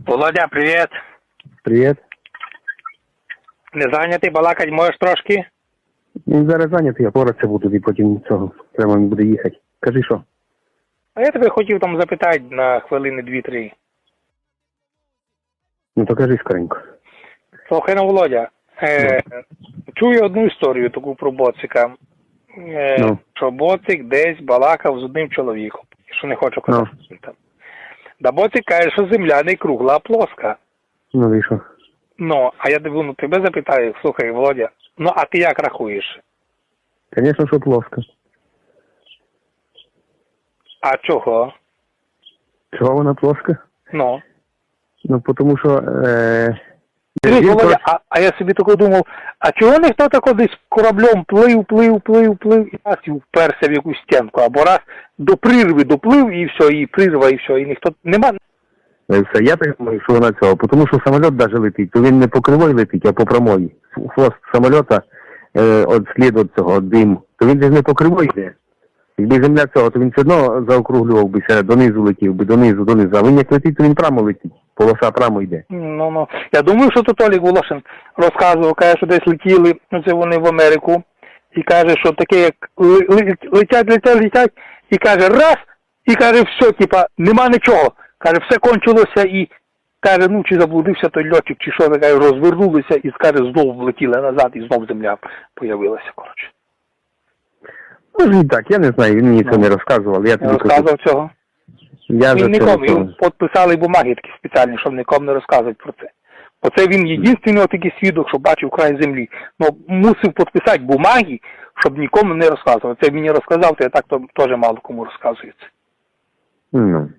Володя, привіт. Привіт. Не зайнятий балакать можеш трошки? Ну, зараз зайнятий, я поратися буду і потім цього прямо не буде їхати. Кажи що? А я тебе хотів там запитати на хвилини дві-три. Ну то кажи скоренько. Слухай ну, Володя, е, чую одну історію таку про боцика. Е, Ну. Що боцик десь балакав з одним чоловіком, що не хочу казати. Ну. Да боцик каже, що земля не кругла, а плоска. Ну і що? Ну, а я диву, ну тебе запитаю, слухай, Володя, ну а ти як рахуєш? Звісно, що плоска. А чого? Чого вона плоска? Ну. Ну, тому що... Е... Володя, а, а я собі тако думав, а чого ніхто тако десь кораблем плив, плив, плив, плив і раз і вперся в якусь стінку, або раз до прірви доплив і все, і прірва, і все, і ніхто нема. Е, Все, я так думаю, що вона цього. Тому що самоліт навіть летить, то він не по кривої летить, а по прямої. Ф- Хвост самоліта е, от слід від цього от диму, то він же не по кривої йде. Якби земля цього, то він все одно заокруглював бися, донизу летів би, донизу, донизу. А він як летить, то він прямо летить. Полоса прямо йде. Ну, ну. Я думаю, що то Толік Волошин розказував, каже, що десь летіли, ну це вони в Америку, і каже, що таке, як летять, летять, летять, і каже, раз, і каже, все, типа, нема нічого. Каже, все кончилося і каже, ну чи заблудився той льотчик, чи що, каже, розвернулися і каже, знов влетіли назад, і знов земля появилася, коротше. І так, я не знаю, він мені це Ну. не розказував. Я тобі кажу, розказував цього. Я Він це йому підписали бумаги такі спеціальні, щоб нікому не розказувати про це. Бо це він єдиний такий свідок, що бачив край землі. Ну, мусив підписати бумаги, щоб нікому не розказувати. Це мені розказав, то я так теж мало кому розказується. Ну.